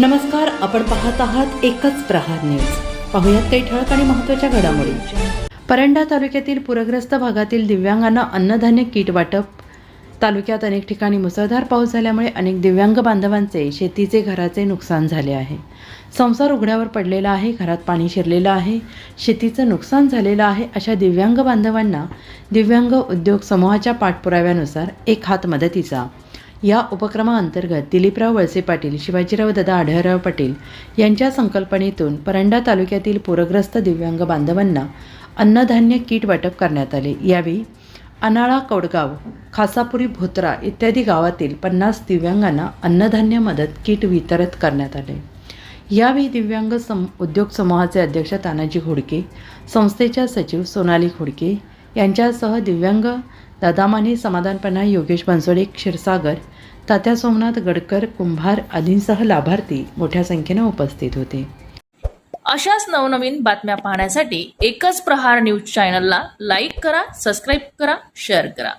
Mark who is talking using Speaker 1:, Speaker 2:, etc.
Speaker 1: नमस्कार आपण पाहत आहात एकच प्रहार न्यूज. पाहुयात काही ठळक आणि महत्त्वाच्या घडामोडी. परंडा तालुक्यातील पूरग्रस्त भागातील दिव्यांगांना अन्नधान्य किट वाटप. तालुक्यात अनेक ठिकाणी मुसळधार पाऊस झाल्यामुळे अनेक दिव्यांग बांधवांचे शेतीचे घराचे नुकसान झाले आहे. संसार उघड्यावर पडलेला आहे घरात पाणी शिरलेलं आहे शेतीचं नुकसान झालेलं आहे अशा दिव्यांग बांधवांना दिव्यांग उद्योग समूहाच्या पाठपुराव्यानुसार एक हात मदतीचा. या उपक्रमाअंतर्गत दिलीपराव वळसे पाटील शिवाजीराव दादा आढळराव पाटील यांच्या संकल्पनेतून परंडा तालुक्यातील पूरग्रस्त दिव्यांग बांधवांना अन्नधान्य किट वाटप करण्यात आले. यावेळी अनाळा कौडगाव खासापुरी भोत्रा इत्यादी गावातील पन्नास दिव्यांगांना अन्नधान्य मदत किट वितरित करण्यात आले. यावेळी दिव्यांग सम उद्योग समूहाचे अध्यक्ष तानाजी घोडके संस्थेच्या सचिव सोनाली घोडके यांच्यासह दिव्यांग दादामाने समाधानपणा योगेश बनसोडे क्षीरसागर तात्या सोमनाथ गडकर कुंभार आदींसह लाभार्थी मोठ्या संख्येनं उपस्थित होते.
Speaker 2: अशाच नवनवीन बातम्या पाहण्यासाठी एकच प्रहार न्यूज चॅनलला लाईक करा सबस्क्राईब करा शेअर करा.